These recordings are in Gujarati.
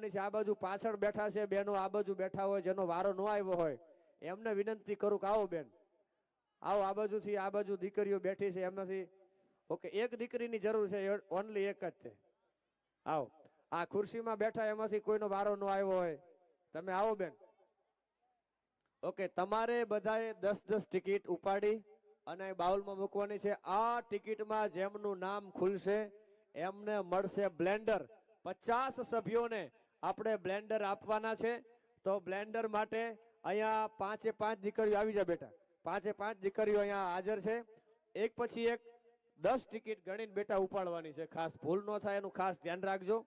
ઉપાડવાની છે. આ બાજુ પાછળ બેઠા છે બહેનો આ બાજુ બેઠા હોય, જેનો વારો ન આવ્યો હોય, એમને વિનંતી કરું કે આવો બેન. આવો આ બાજુથી, આ બાજુ દીકરીઓ બેઠી છે એમનાથી. ઓકે, એક દીકરીની જરૂર છે ઓનલી એક જ છે. આવો. આ ખુરશીમાં બેઠા એમાંથી કોઈનો વારો ન આવ્યો હોય. તમે આવો બેન. ઓકે, તમારે બધાએ દસ દસ ટિકિટ ઉપાડી અને બાઉલમાં મૂકવાની છે. આ ટિકિટમાં જેમનું નામ ખુલશે, એમને મળશે બ્લેન્ડર. પચાસ સભ્યોને આપણે બ્લેન્ડર આપવાના છે, તો બ્લેન્ડર માટે અહીંયા પાંચે પાંચ દીકરીઓ આવી જાય બેટા. પાંચે પાંચ દીકરીઓ અહીંયા હાજર છે. એક પછી એક દસ ટિકિટ ગણીને બેટા ઉપાડવાની છે. ખાસ ભૂલ ન થાય, એનું ખાસ ધ્યાન રાખજો.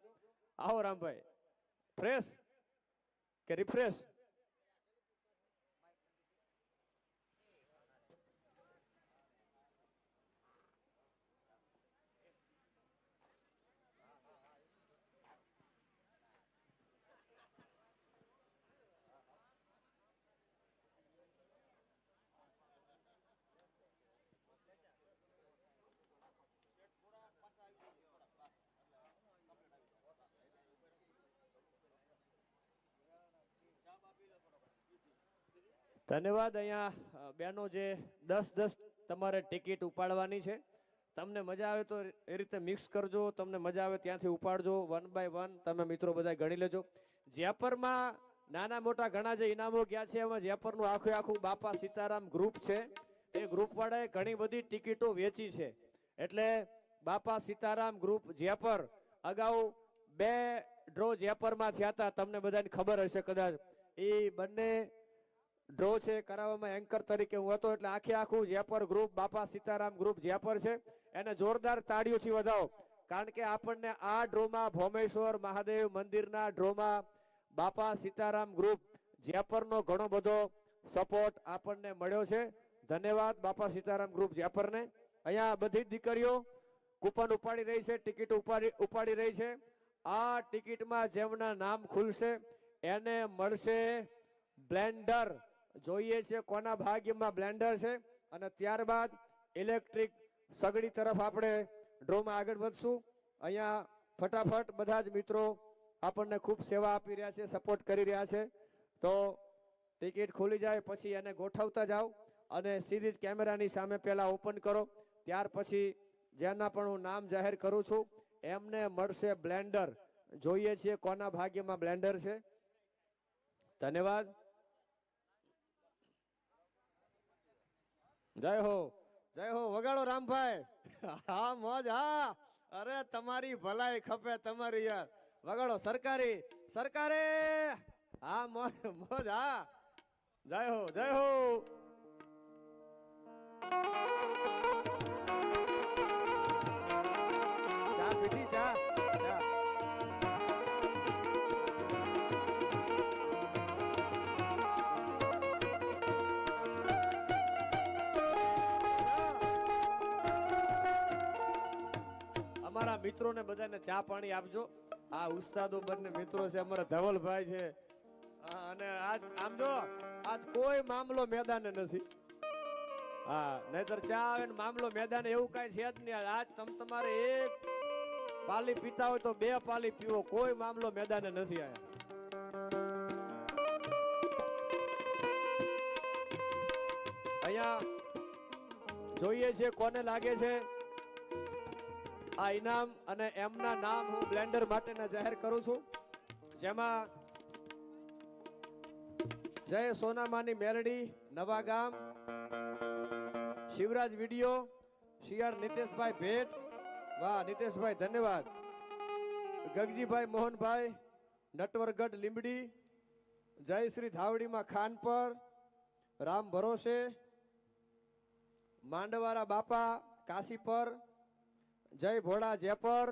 આવો રામભાઈ. ફ્રેશ કે રિફ્રેશ ધન્યવાદ. અહીંયા બેનો જે દસ દસ તમારે ટિકિટ ઉપાડવાની છે, તમને મજા આવે તો એ રીતે મિક્સ કરજો, તમને મજા આવે ત્યાંથી ઉપાડજો, વન બાય વન તમે મિત્રો બધા ગણી લેજો. જેપરમાં નાના મોટા ઘણા જે ઇનામો ગયા છે, એમાં જેપરનું આખું આખું બાપા સીતારામ ગ્રુપ છે, એ ગ્રુપવાળાએ ઘણી બધી ટિકિટો વેચી છે. એટલે બાપા સીતારામ ગ્રુપ જેપર અગાઉ બે ડ્રો જેપરમાં થયા હતા, તમને બધાને ખબર હશે કદાચ. એ બંને ડ્રો છે, કરાવવામાં એન્કર તરીકે હું હતો, એટલે આખે આખું જેપર ગ્રુપ બાપા સીતારામ ગ્રુપ જેપર છે. એને જોરદાર તાળીઓથી વધાવો. કારણ કે આપણને આ ડ્રોમાં ભોમેશ્વર, મહાદેવ મંદિરના ડ્રોમાં બાપા સીતારામ ગ્રુપ જેપરનો ઘણો બધો સપોર્ટ આપણને મળ્યો છે. ધન્યવાદ બાપા સીતારામ ગ્રુપ જેપરને અહીંયા બધી દીકરીઓ કૂપન ઉપાડી રહી છે ટિકિટ ઉપાડી ઉપાડી રહી છે. આ ટિકિટમાં જેમના નામ ખુલશે, એને મળશે બ્લેન્ડર જોઈએ છે કોના ભાગ્યમાં બ્લેન્ડર છે અને ત્યારબાદ ઇલેક્ટ્રિક સગડી તરફ આપણે ડ્રોમાં આગળ વધશું. અહીંયા ફટાફટ બધા જ મિત્રો આપણને ખૂબ સેવા આપી રહ્યા છે, સપોર્ટ કરી રહ્યા છે. તો ટિકિટ ખુલી જાય પછી એને ગોઠવતા જાઓ અને સીધી જ કેમેરાની સામે પહેલાં ઓપન કરો. ત્યાર પછી જેના પણ હું નામ જાહેર કરું છું, એમને મળશે બ્લેન્ડર. જોઈએ છીએ કોના ભાગ્યમાં બ્લેન્ડર છે. ધન્યવાદ. જય હો જય હો, વગાડો રામભાઈ. હા, મોજ, હા. અરે, તમારી ભલાઈ ખપે તમારી યાર. વગાડો, સરકારી, સરકારે. હા, મોજ મોજ, હા. જય હો જય હો. અમારા મિત્રોને બધાને ચા પાણી આપજો. આ ઉસ્તાદો બંને મિત્રો છે, અમારા ધવલભાઈ છે. અને આજ આમ જો, આજ કોઈ મામલો મેદાને નથી. હા, નહીતર ચા આવે ને મામલો મેદાને એવું કાંઈ છે જ નહીં. આજ તમ તમારે એક પાલી પીતા હોય તો બે પાલી પીવો. કોઈ મામલો મેદાને નથી આયા. અહીંયા જોઈએ છે કોને લાગે છે? આ ઇનામ અને એમના નામ હું બ્લેન્ડર માટેના જાહેર કરું છું. જેમાં જય સોનામાની મેલડી નવા ગામ, શિવરાજ વીડિયો, શિયાળ નિતેશભાઈ ભેટ, વાહ, નિતેશભાઈ, ધન્યવાદ. ગગજીભાઈ મોહનભાઈ, નટવરગઢ લીંબડી જય શ્રી ધાવડીમાં ખાનપર, રામ ભરોસે, માંડવારા બાપા કાશી પર જય ભોળા જેપર,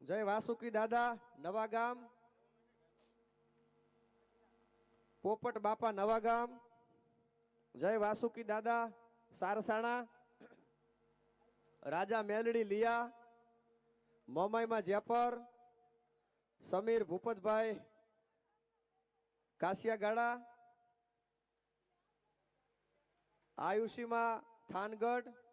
જય વાસુકી દાદા, નવા ગામ, પોપટ બાપા નવા ગામ, જય વાસુકી દાદા, સારસાણા, રાજા મેલડી લિયા, મોમાઈમાં જેપર, સમીર ભૂપતભાઈ, કાસિયાગાડા, આયુષીમાં થાનગઢ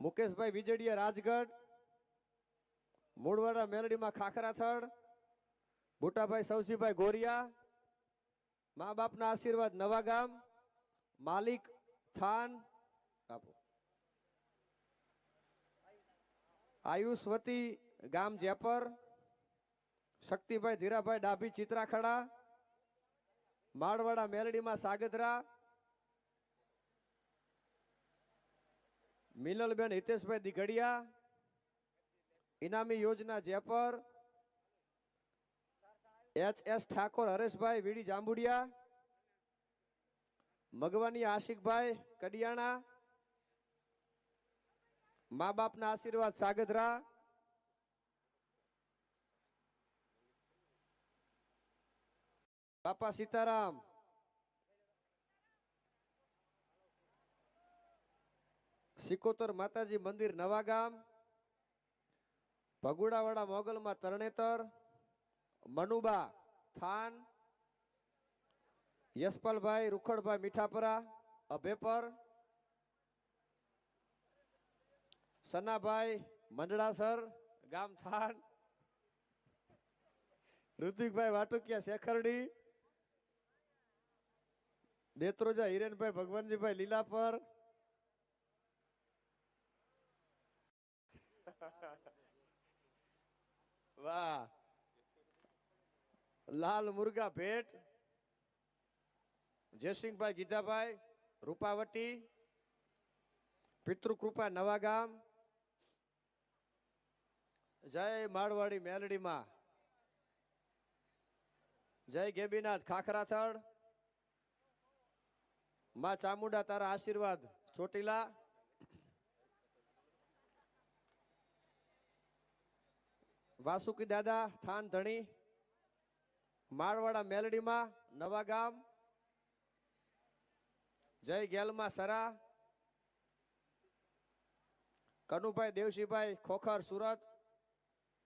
મુકેશભાઈ વિજડીયા, રાજગઢ. મૂળવાડા મેલડીમાં ખાખરાથડ બુટાભાઈ, સવસીભાઈ ગોરિયા. મા બાપના આશીર્વાદ નવા ગામ. માલિક થાન. આપો. આયુષવતી ગામ જેપર. શક્તિભાઈ ધીરાભાઈ ડાભી ચિત્રાખડા. માળવાડા મેલડીમાં સાગધરા મિનલબેન હિતેશભાઈ દિઘડિયા, ઇનામી યોજના જેપર, એચ એસ ઠાકોર હરેશભાઈ, વીડી જાંબુડિયા, મગવાની આશિકભાઈ કડિયાણા, મા બાપના આશીર્વાદ સાગધરા બાપા સીતારામ સિકોતર માતાજી મંદિર નવા ગામ, ભગુડાવાડા મોગલમાં તરણેતર, મનુબા થાન, યશપાલભાઈ, રૂખડભાઈ મીઠાપરા, અભેપર, સનાભાઈ મંડળાસર, ગામ થાન ઋતિકભાઈ વાટુકિયા શેખરડી દેત્રોજા હિરેનભાઈ ભગવાનજીભાઈ લીલાપર વાહ. લાલ મુર્ગા ભેટ. જયસિંહભાઈ ગીધાભાઈ રૂપાવટી. પિતૃકૃપા નવા ગામ જય માળવાડી મેલડીમાં. જય ગેબીનાથ ખાખરાથળ. માં ચામુંડા તારા આશીર્વાદ ચોટીલા. વાસુકી દાદા, થાન ધણી માળવાડા મેલડીમાં, નવા ગામ, જય ગેલમાં સરા, કનુભાઈ, દેવશીભાઈ, ખોખર, સુરત